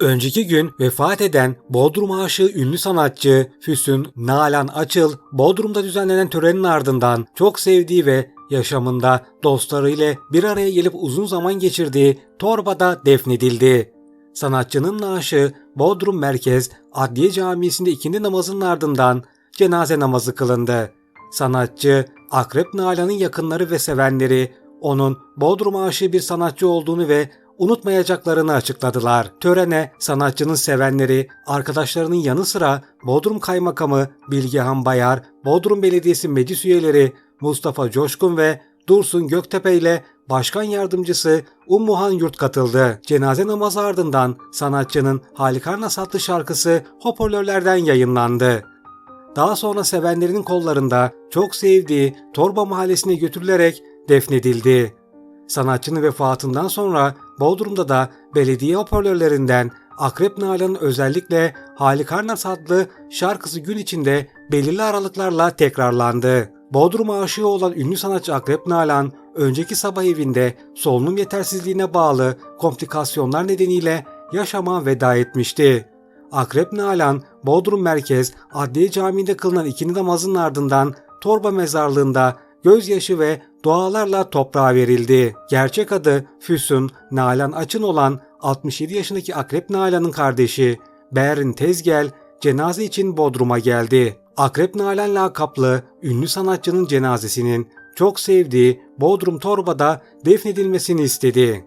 Önceki gün vefat eden Bodrum aşığı ünlü sanatçı Füsun Nalan Açıl, Bodrum'da düzenlenen törenin ardından çok sevdiği ve yaşamında dostlarıyla bir araya gelip uzun zaman geçirdiği Torba'da defnedildi. Sanatçının naaşı Bodrum Merkez Adliye Camisi'nde ikindi namazının ardından cenaze namazı kılındı. Sanatçı Akrep Nalan'ın yakınları ve sevenleri onun Bodrum aşığı bir sanatçı olduğunu ve unutmayacaklarını açıkladılar. Törene sanatçının sevenleri, arkadaşlarının yanı sıra Bodrum Kaymakamı Bilgehan Bayar, Bodrum Belediyesi meclis üyeleri Mustafa Coşkun ve Dursun Göktepe ile Başkan Yardımcısı Ummuhan Yurt katıldı. Cenaze namazı ardından sanatçının Halikarnas adlı şarkısı hoparlörlerden yayınlandı. Daha sonra sevenlerinin kollarında çok sevdiği Torba Mahallesi'ne götürülerek defnedildi. Sanatçının vefatından sonra Bodrum'da da belediye hoparlörlerinden Akrep Nalan'ın özellikle Halikarnas adlı şarkısı gün içinde belirli aralıklarla tekrarlandı. Bodrum aşığı olan ünlü sanatçı Akrep Nalan, önceki sabah evinde solunum yetersizliğine bağlı komplikasyonlar nedeniyle yaşama veda etmişti. Akrep Nalan, Bodrum Merkez Adliye Camii'nde kılınan ikindi namazının ardından Torba Mezarlığı'nda gözyaşı ve dualarla toprağa verildi. Gerçek adı Füsun Nalan Açın olan 67 yaşındaki Akrep Nalan'ın kardeşi Berin Tezgel cenaze için Bodrum'a geldi. Akrep Nalan lakaplı ünlü sanatçının cenazesinin çok sevdiği Bodrum Torba'da defnedilmesini istedi.